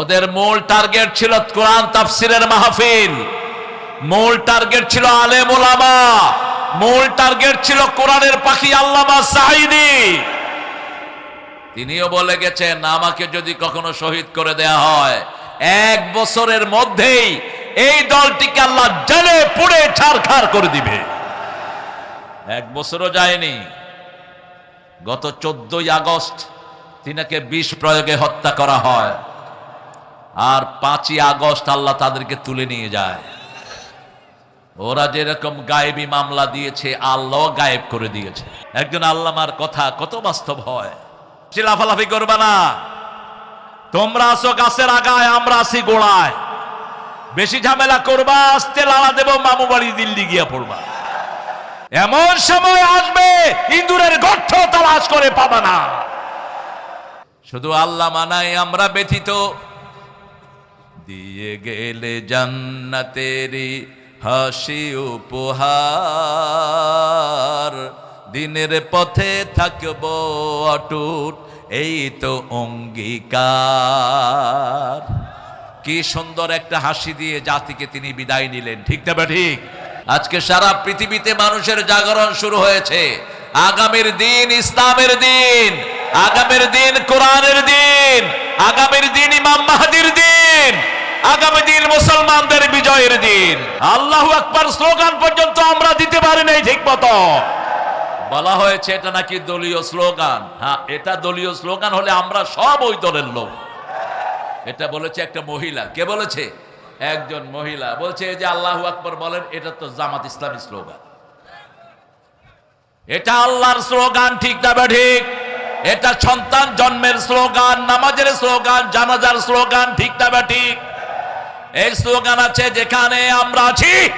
ওদের মূল টার্গেট ছিল কোরআন তাফসিরের মাহফিল। মূল টার্গেট ছিল আলেম ওলামা মূল টার্গেট ছিল কোরআনের পাখি আল্লামা সাহিদি তিনিও বলে গেছেন, আমাকে যদি কখনো শহীদ করে দেয়া হয়, এক বছরের মধ্যেই এই দলটিকে আল্লাহ জেলে পুড়ে ছারখার করে দিবে। এক বছরও যায়নি। গত চোদ্দই আগস্ট তিনাকে বিষ প্রয়োগে হত্যা করা হয়। আর পাঁচই আগস্ট আল্লাহ তাদেরকে তুলে নিয়ে যায়। ওরা যেরকম গায়েবী মামলা দিয়েছে আল্লাহ গায়েব করে দিয়েছে। একজন আল্লামার কথা কত বাস্তব হয়? চিলাফালাফি করবে না। তোমরা আসো গাছের আগায়, আমরা আসি গোড়ায়। বেশি ঝামেলা করবা, আসতে লালা দেব, মামু বাড়ি দিল্লি গিয়া পড়বা। এমন সময় আসবে ইন্দুরের গর্থ তালাশ করে পাবা না। শুধু আল্লাহ মানাই আমরা ব্যথিত। দিয়ে গেলে জান্নাতেরি হাসি উপহার। দিনের পথে থাকব অটুট, এই তো অঙ্গীকার। কি সুন্দর একটা হাসি দিয়ে জাতিকে তিনি বিদায় নিলেন, ঠিক না ঠিক? আজকে সারা পৃথিবীতে মানুষের জাগরণ শুরু হয়েছে। আগামীর দিন ইসলামের দিন, আগামীর দিন কোরআনের দিন, আগামীর দিন ইমাম মাহাদির দিন। আগামী দিন মুসলমানদের বিজয়ের দিন। আল্লাহ আকবার স্লোগান পর্যন্ত আমরা দিতে পারি নাই ঠিক মতো। বলা হয়েছে, এটা নাকি দলীয় স্লোগান? হ্যাঁ এটা দলীয় স্লোগান হলে আমরা সব ওই দলের লোক। এটা বলেছে একটা মহিলা। কে বলেছে? একজন মহিলা। বলছে যে আল্লাহ আকবর বলেন, এটা তো জামাত ইসলামী স্লোগান। এটা আল্লাহর স্লোগান, ঠিক না ঠিক? এটা সন্তান জন্মের স্লোগান, নামাজের স্লোগান, জানাজার স্লোগান, ঠিক না ঠিক? এই স্লোগান আছে, যেখানে আমরা আছি।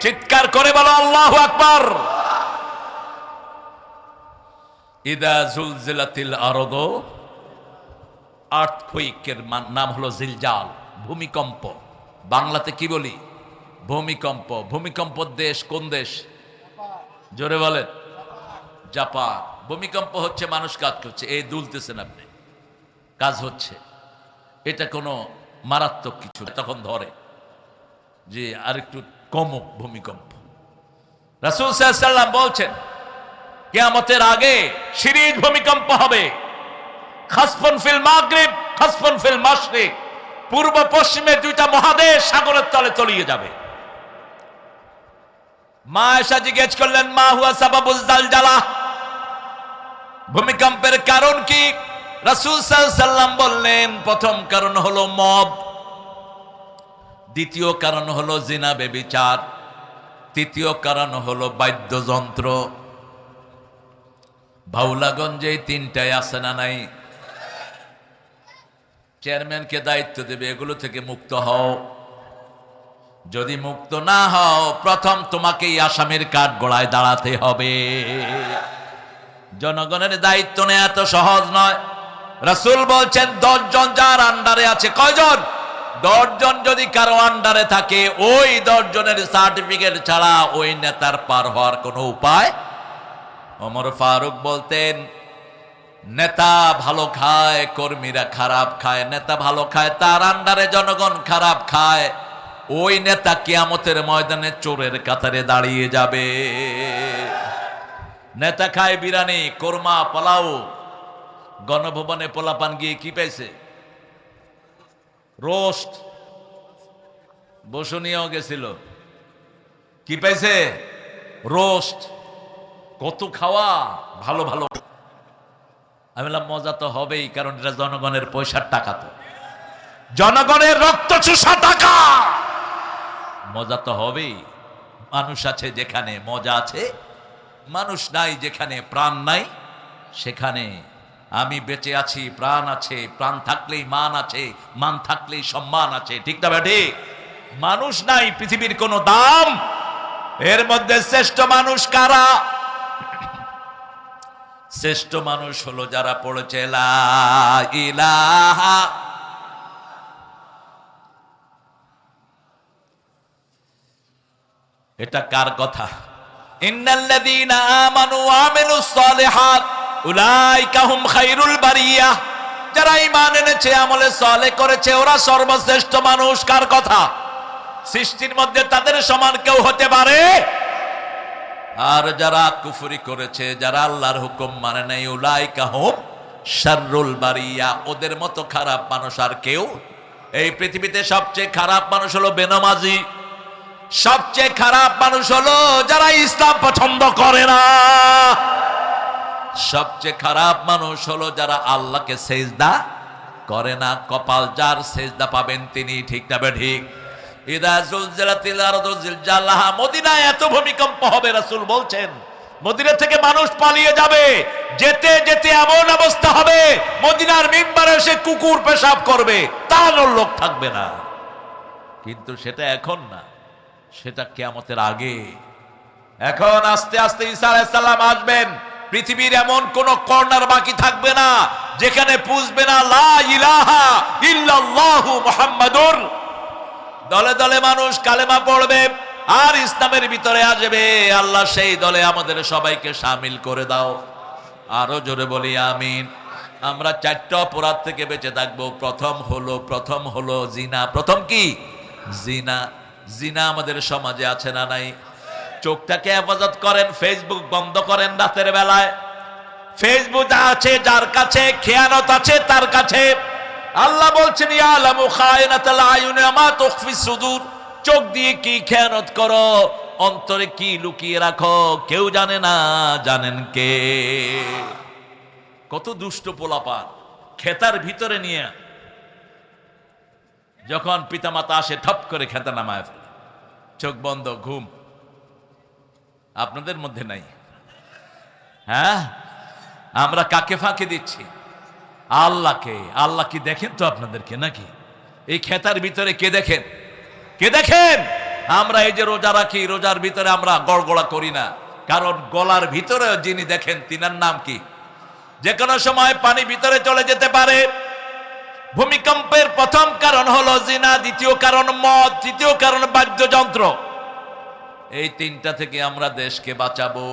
চিৎকার করে বলো, আল্লাহু আকবর। ইদা জুলজিলাতিল আরদ, আর্থকুইকের নাম হলো জিলজাল, ভূমিকম্প। বাংলাতে কি বলি? ভূমিকম্প। ভূমিকম্প দেশ কোন দেশ? জোরে বলেন। জাপান। ভূমিকম্প হচ্ছে মানুষ কাজ করছে, এই দুলতেছেন আপনি। কাজ হচ্ছে। এটা কোনো মারাত্মক কিছু তখন ধরে যে আরেকটু কমুক ভূমিকম্প। রাসুল সাল্লাম বলছেন, কেয়ামতের আগে সিরিজ ভূমিকম্প হবে। খাসফন ফিল মাগরিব, খাসফন ফিল মাশরিক। পূর্ব পশ্চিমে দুইটা মহাদেশ সাগরের তলে তলিয়ে যাবে। মা এসা জিজ্ঞেস করলেন, মা হুয়া সাবাবুল জালজালা? ভূমিকম্পের কারণ কি? রাসূল সাল্লাম বললেন, প্রথম কারণ হলো মব দ্বিতীয় কারণ হলো জিনা বেবিচার, তৃতীয় কারণ হলো বাদ্যযন্ত্র। ভাউলাগঞ্জে তিনটায় আছে না নাই? চেয়ারম্যানকে দায়িত্ব দেবে, এগুলো থেকে মুক্ত হও। যদি মুক্ত না হও, প্রথম তোমাকে এই আসামের কাঠ গোড়ায় দাঁড়াতে হবে। জনগণের দায়িত্ব নেওয়া এত সহজ নয়। রাসূল বলছেন, দশজন যার আন্ডারে আছে, কয়জন? দশজন যদি কারও আন্ডারে থাকে, ওই দশজনের সার্টিফিকেট ছাড়া ওই নেতার পার হওয়ার কোনো উপায়? ওমর ফারুক বলতেন, নেতা ভালো খায়, কর্মীরা খারাপ খায়, নেতা ভালো খায়, তার আন্ডারে জনগণ খারাপ খায়, ওই নেতা কিয়ামতের ময়দানে চোরের কাতারে দাঁড়িয়ে যাবে। নেতা খায় বিরানি, কোরমা, পোলাও গণভবনে পোলাপান গিয়ে কি পাইছে? রোস্ট। বসুনিয়াও গেছিল। কি পাইছে? রোস্ট। কত খাওয়া? ভালো ভালো। আমি বললাম, মজা তো হবেই, কারণ এটা জনগণের পয়সার টাকা তো। জনগণের রক্ত চুষা টাকা! মজা তো হবেই। মানুষ আছে যেখানে মজা আছে, মানুষ নাই যেখানে প্রাণ নাই, সেখানে আমি বেঁচে আছি, প্রাণ আছে, প্রাণ থাকলেই মান আছে, মান থাকলেই সম্মান আছে, ঠিক না ব্যাটে? মানুষ নাই, পৃথিবীর কোনো দাম। এর মধ্যে শ্রেষ্ঠ মানুষ কারা? শ্রেষ্ঠ মানুষ হলো যারা পড়েছে এটা কার কথা? ইন্নাল্লাযীনা আমানু আমিলুস সালিহাত। উলাইকা হুম খায়রুল বারিয়াহ যারা ইমান এনেছে, আমলে সলে করেছে, ওরা সর্বশ্রেষ্ঠ মানুষ। কার কথা? সৃষ্টির মধ্যে তাদের সমান কেউ হতে পারে? আর যারা কুফরি করেছে, যারা আল্লাহর হুকুম মানে নাই উলাই কাহম শাররুল বারিয়া। ওদের মতো খারাপ মানুষ আর কেউ? এই পৃথিবীতে সবচেয়ে খারাপ মানুষ হলো বেনমাজি। সবচেয়ে খারাপ মানুষ হলো যারা ইসলাম পছন্দ করে না। সবচেয়ে খারাপ মানুষ হলো যারা আল্লাহকে সেজদা করে না। কপাল যার সেজদা পাবেন তিনি, ঠিক তবে ঠিক? মদিনায় এত ভূমিকম্প হবে, রাসূল বলছেন, মদিনা থেকে মানুষ পালিয়ে যাবে, যেতে যেতে এমন অবস্থা হবে, মদিনার কুকুর পেশাব করবে লোক থাকবে না। কিন্তু সেটা এখন না, সেটা কেয়ামতের আগে। এখন আস্তে আস্তে ঈসা আলাইহিস সালাম আসবেন পৃথিবীর এমন কোন কর্নার বাকি থাকবে না, যেখানে পুষবে না, লা ইলাহা ইল্লাল্লাহু মুহাম্মাদুর দলে দলে মানুষ কালেমা পড়বে, আর ইসলামের ভিতরে আসবে, আল্লাহ সেই দলে আমাদের সবাইকে সামিল করে দাও। আরও জোরে বলি, আমিন। আমরা চারটা অপরাধ থেকে বেঁচে থাকব। প্রথম হলো প্রথম হলো জিনা। প্রথম কি? জিনা। জিনা আমাদের সমাজে আছে না নাই? চোখটাকে হেফাজত করেন ফেসবুক বন্ধ করেন রাতের বেলায়। ফেসবুক আছে, যার কাছে খেয়ানত আছে, তার কাছে। আল্লাহ বলছেন চোখ দিয়ে কি খেয়ানত করো, অন্তরে কি লুকিয়ে রাখো, কেউ জানে না, জানেন কে? কত দুষ্ট পোলাপান, খেতার ভিতরে নিয়ে। যখন পিতামাতা আসে, ঠপ করে খেতা নামায় চোখ বন্ধ, ঘুম। আপনাদের মধ্যে নাই। হ্যাঁ? আমরা কাকে ফাঁকে দিচ্ছি? আল্লাহকে। আল্লাহ কি দেখেন তো আপনাদেরকে নাকি? এই খেতার ভিতরে কে দেখেন? কে দেখেন? আমরা এই যে রোজা রাখি, রোজার ভিতরে আমরা গড়গড়া করি না। কারণ গলার ভিতরে যিনি দেখেন, তিনার নাম কি? যে কোনো সময় পানি ভিতরে চলে যেতে পারে। ভূমিকম্পের প্রথম কারণ হলো জিনা, দ্বিতীয় কারণ মদ, তৃতীয় কারণ বাদ্যযন্ত্র। এই তিনটা থেকে আমরা দেশকে বাঁচাবো,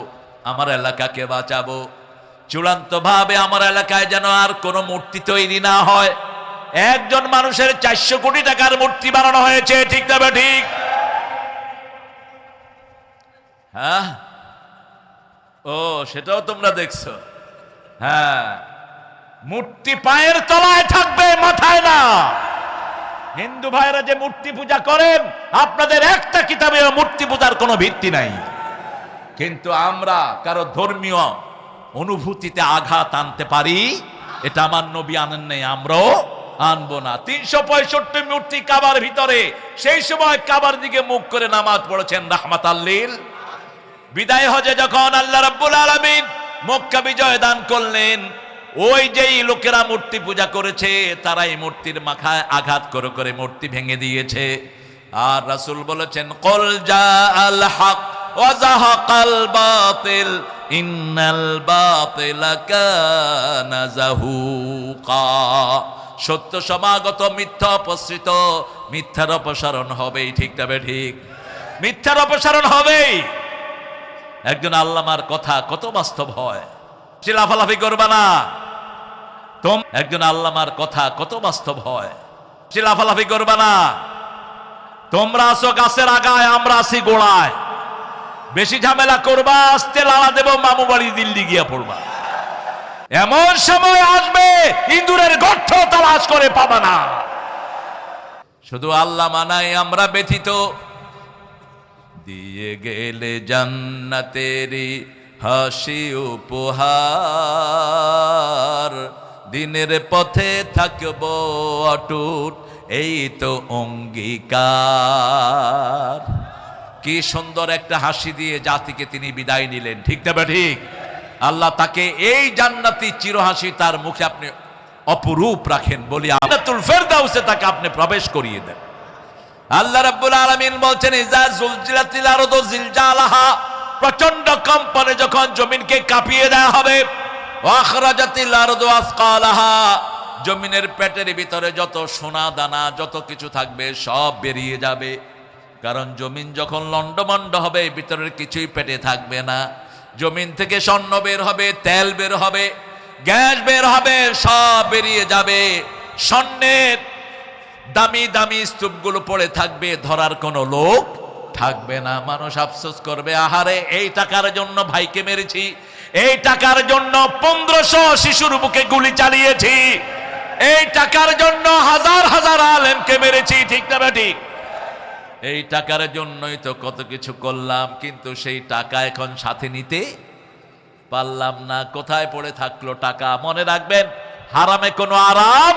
আমার এলাকাকে বাঁচাবো। চূড়ান্ত ভাবে আমার এলাকায় যেন আর কোনো মূর্তি তৈরি না হয়। একজন মানুষের চারশো কোটি টাকার মূর্তি বানানো হয়েছে, ঠিক তবে ঠিক হ্যাঁ? ও, সেটাও তোমরা দেখছ। হ্যাঁ। মূর্তি পায়ের তলায় থাকবে, মাথায় না। হিন্দু ভাইরা যে মূর্তি পূজা করেন, আপনাদের একটা কিতাবে মূর্তি পূজার কোনো ভিত্তি নাই। কিন্তু আমরা কারও ধর্মীয় অনুভূতিতে আঘাত আনতে পারি, এটা আমার নবী আনেন নাই, আমরাও আনব না। তিনশো পঁয়ষট্টি মূর্তি কাবার ভিতরে, সেই সময় কাবার দিকে মুখ করে নামাজ পড়েছেন রাহমাত আল্লিল বিদায় হজে যখন আল্লাহ রাব্বুল আলামিন মক্কা বিজয় দান করলেন ওই যেই লোকেরা মূর্তি পূজা করেছে তারা এই মূর্তির মাথায় আঘাত করে করে মূর্তি ভেঙে দিয়েছে। আর রাসূল বলেছেন, কল জা আল হক সত্য সমাগত, মিথ্যা অপসৃত, মিথ্যার অপসারণ হবেই, ঠিক তবে ঠিক? মিথ্যার অপসারণ হবেই। একজন আল্লামার কথা কত বাস্তব হয়? সে লাফালাফি করবা না। তোম একজন আল্লামার কথা কত বাস্তব হয়? সে লাফালাফি করবা না। তোমরা আসো গাছের আগায়, আমরা আসি গোড়ায়। বেশি ঝামেলা করবা, আসতে লালা দেব, মামু বাড়ি দিল্লি গিয়া পড়বা। এমন সময় আসবে ইন্দুরের গর্থ তালাশ করে পাবা না। শুধু আল্লাহ মানাই আমরা ব্যথিত। দিয়ে গেলে জান্নাতেরি হাসি উপহার। দিনের পথে থাকব অটুট, এই তো অঙ্গীকার। কি সুন্দর একটা হাসি দিয়ে জাতিকে তিনি বিদায় নিলেন, ঠিক না ঠিক? আল্লাহ তাকে এই জান্নাতি চিরহাসি তার মুখে আপনি অপরূপ রাখেন, বলি জান্নাতুল ফেরদাউসে তাকে আপনি প্রবেশ করিয়ে দেন। আল্লাহ রাব্বুল আলামিন বলছেন, ইজা জুলজিলাতিল আরদু জিলজালাহা। প্রচণ্ড কম্পনে যখন জমিনকে কাঁপিয়ে দেওয়া হবে জমিনের পেটের ভিতরে যত সোনা দানা, যত কিছু থাকবে, সব বেরিয়ে যাবে। কারণ জমিন যখন লন্ডমন্ড হবে ভিতরের কিছুই পেটে থাকবে না। জমিন থেকে স্বর্ণ বের হবে, তেল বের হবে, গ্যাস বের হবে, সব বেরিয়ে যাবে। স্বর্ণের দামি দামি স্তূপগুলো পড়ে থাকবে, ধরার কোনো লোক থাকবে না। মানুষ আফসোস করবে, আহারে, এই টাকার জন্য ভাইকে মেরেছি এই টাকার জন্য পনেরোশো শিশুর বুকে গুলি চালিয়েছি। এই টাকার জন্য হাজার হাজার আলেমকে মেরেছি, ঠিক না ঠিক এই টাকার জন্যই তো কত কিছু করলাম, কিন্তু সেই টাকা এখন সাথে নিতে পারলাম না। কোথায় পড়ে থাকল টাকা? মনে রাখবেন, হারামে কোনো আরাম।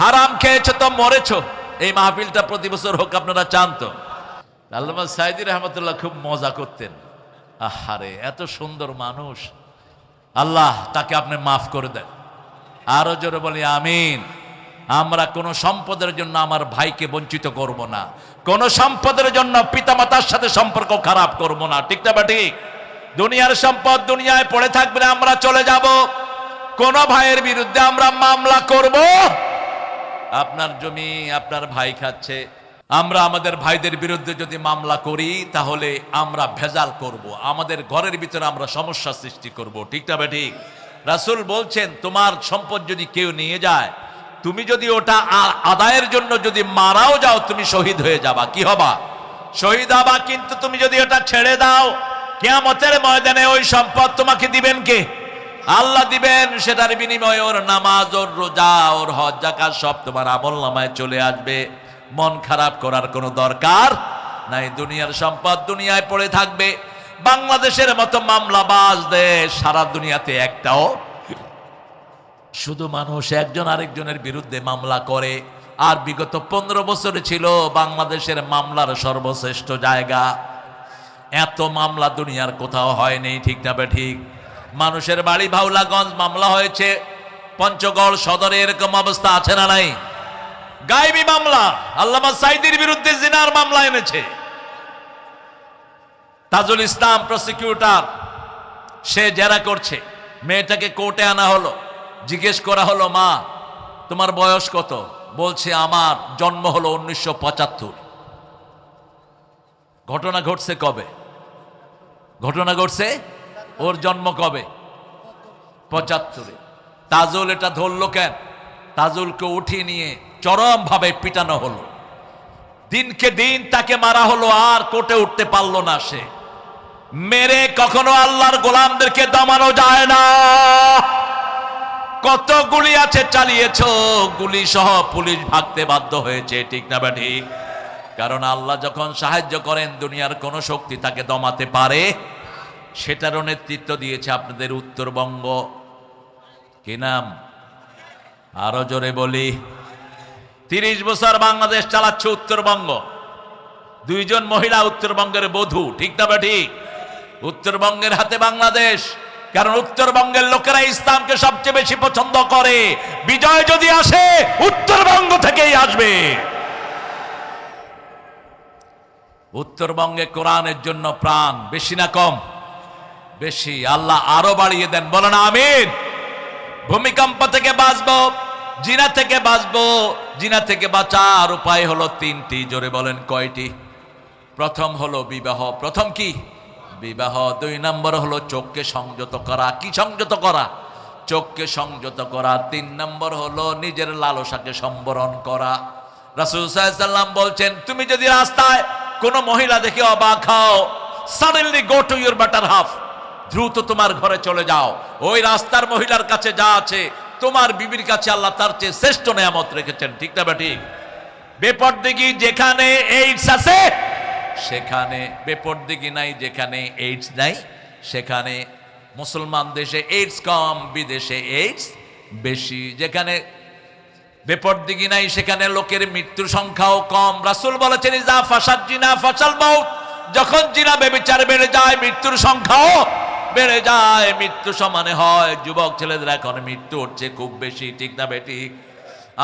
হারাম খেয়েছো তো মরেছো। এই মাহফিলটা প্রতি বছর হোক, আপনারা চান তো। আল্লামা সাইদি রহমতুল্লাহ খুব মজা করতেন। আহারে এত সুন্দর মানুষ। আল্লাহ তাকে আপনি মাফ করে দেন। আরও জোরে বলি আমিন। আমরা কোন সম্পদের জন্য আমার ভাইকে বঞ্চিত করব না। কোন সম্পদের জন্য পিতামাতার সাথে সম্পর্ক খারাপ করব না। ঠিক না ঠিক? দুনিয়ার সম্পদ দুনিয়ায় পড়ে থাকবে না, আমরা চলে যাব। কোন ভাইয়ের বিরুদ্ধে আমরা মামলা করব। আপনার জমি আপনার ভাই খাচ্ছে। আমরা আমাদের ভাইদের বিরুদ্ধে যদি মামলা করি, তাহলে আমরা ভেজাল করব। আমাদের ঘরের ভিতরে আমরা সমস্যা সৃষ্টি করব। ঠিক না ঠিক রাসুল বলছেন, তোমার সম্পদ যদি কেউ নিয়ে যায়, তুমি যদি ওটা আদায়ের জন্য যদি মারাও যাও, তুমি শহীদ হয়ে যাবা। কি হবা? শহীদ হবা কিন্তু তুমি যদি ওটা ছেড়ে দাও, কেয়ামতের ময়দানে ওই সম্পদ তোমাকে দিবেন কে? আল্লাহ দিবেন, সেটার বিনিময়ে ওর নামাজ, ওর রোজা, ওর হজ সব তোমার আমল নামায় চলে আসবে। মন খারাপ করার কোনো দরকার নাই। দুনিয়ার সম্পদ দুনিয়ায় পড়ে থাকবে। বাংলাদেশের মতো মামলাবাজ দেশ সারা দুনিয়াতে একটাও। শুধু মানুষ একজন আরেকজনের বিরুদ্ধে মামলা করে। আর বিগত পনেরো বছরে ছিল বাংলাদেশের মামলার সর্বশ্রেষ্ঠ জায়গা। এত মামলা দুনিয়ার কোথাও হয়নি, ঠিক না বে ঠিক? মানুষের বাড়ি ভাউলাগঞ্জ মামলা হয়েছে। পঞ্চগড় সদরে এরকম অবস্থা আছে না নাই? গাইবি মামলা। আল্লামা সাইদির বিরুদ্ধে জিনার মামলা এনেছে। তাজুল ইসলাম প্রসিকিউটর, সে জেরা করছে। মেয়েটাকে কোর্টে আনা হলো। জিজ্ঞেস করা হলো, মা, তোমার বয়স কত? বলছে, আমার জন্ম হলো উনিশশো পঁচাত্তর। ঘটনা ঘটছে কবে? ঘটনা ঘটছে ওর জন্ম কবে? পঁচাত্তরে। তাজুল এটা ধরলো কেন? তাজুলকে উঠিয়ে নিয়ে চরম ভাবে পিটানো হলো। দিনকে দিন তাকে মারা হলো, আর কোটে উঠতে পারল না সে। মেরে কখনো আল্লাহর গোলামদেরকে দমানো যায় না। কত গুলি আছে চালিয়েছ, গুলি সহ পুলিশ ভাগতে বাধ্য হয়েছে, ঠিক না বা ঠিক কারণ আল্লাহ যখন সাহায্য করেন, দুনিয়ার কোন শক্তি তাকে দমাতে পারে। সেটারও নেতৃত্ব দিয়েছে আপনাদের উত্তরবঙ্গ। কি নাম? আরও জোরে বলি। তিরিশ বছর বাংলাদেশ চালাচ্ছে উত্তরবঙ্গ। দুইজন মহিলা উত্তরবঙ্গের বধূ, ঠিক না ঠিক উত্তরবঙ্গের হাতে বাংলাদেশ, কারণ উত্তরবঙ্গের লোকেরা ইসলামকে সবচেয়ে বেশি পছন্দ করে। বিজয় যদি আসে, উত্তরবঙ্গ থেকেই আসবে। উত্তরবঙ্গে কোরআনের জন্য প্রাণ বেশি না কম? বেশি। আল্লাহ আরও বাড়িয়ে দেন। বলেন আমিন। ভূমিকম্প থেকে বাঁচব, জিনা থেকে বাঁচবো, জিনা থেকে বাঁচার উপায় হলো তিনটি। জোরে বলেন কয়টি? প্রথম হলো বিবাহ। প্রথম কি? বিবাহ। দুই নম্বর হলো চোখকে সংযত করা। কি সংযত করা? চোখকে সংযত করা। তিন নম্বর হলো নিজের লালসাকে সম্বরণ করা। রাসুল সাল্লাম বলছেন, তুমি যদি রাস্তায় কোনো মহিলা দেখে অবাক হও suddenly go to your better half দ্রুত তোমার ঘরে চলে যাও। ওই রাস্তার মহিলার কাছে যা আছে, তোমার বিবির কাছে আল্লাহ তার চেয়ে শ্রেষ্ঠ নেয়ামত রেখেছেন। ঠিক না ঠিক বেপরদিগি যেখানে এইডস আছে, সেখানে বেপরদিগি নাই, যেখানে এইডস নাই, সেখানে মুসলমান দেশে এইডস কম, বিদেশে এইডস বেশি। যেখানে বেপরদিগি নাই, সেখানে লোকের মৃত্যুর সংখ্যাও কম। রাসূল বলেছেন, ইজা ফাসাদ জিনা ফাসাল মাউত। যখন জিনা বেবিচার বেড়ে যায়, মৃত্যুর সংখ্যাও বেড়ে যায়, মৃত্যু সমানে হয়। যুবক ছেলেদের এখন মৃত্যু হচ্ছে খুব বেশি, ঠিক না বেটি?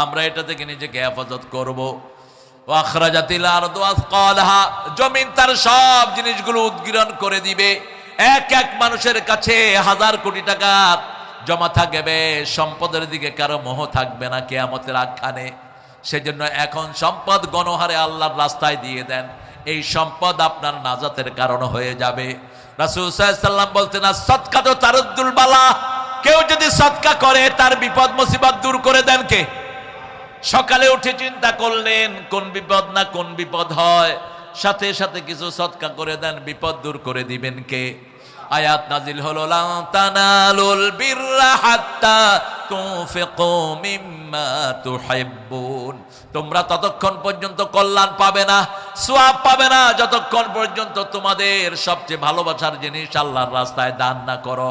আমরা এটা থেকে নিজেকে হেফাজত করব? জমিন তার সব জিনিসগুলো উদ্গীরণ করে দিবে। এক এক মানুষের কাছে হাজার কোটি টাকা জমা থাকবে, সম্পদের দিকে কারও মোহ থাকবে না কেয়ামতের আখ্যানে। সেজন্য এখন সম্পদ গণহারে আল্লাহর রাস্তায় দিয়ে দেন। এই সম্পদ আপনার নাজাতের কারণ হয়ে যাবে। রাসূল সাল্লাম বলতেন সৎকা তো তারুদ্দুল বালা। কেউ যদি সৎকা করে, তার বিপদ মুসিবত দূর করে দেন কে? সকালে উঠে চিন্তা করলেন, কোন বিপদ না কোন বিপদ হয়। সাথে সাথে কিছু সৎকা করে দেন, বিপদ দূর করে দিবেন কে? আয়াত নাজিল হলো লা তানালুল বিররা হাত্তা তোমরা ততক্ষণ পর্যন্ত কল্যাণ পাবে না সোয়াব পাবে না, যতক্ষণ পর্যন্ত তোমাদের সবচেয়ে ভালোবাসার জিনিস আল্লাহর রাস্তায় দান না করো।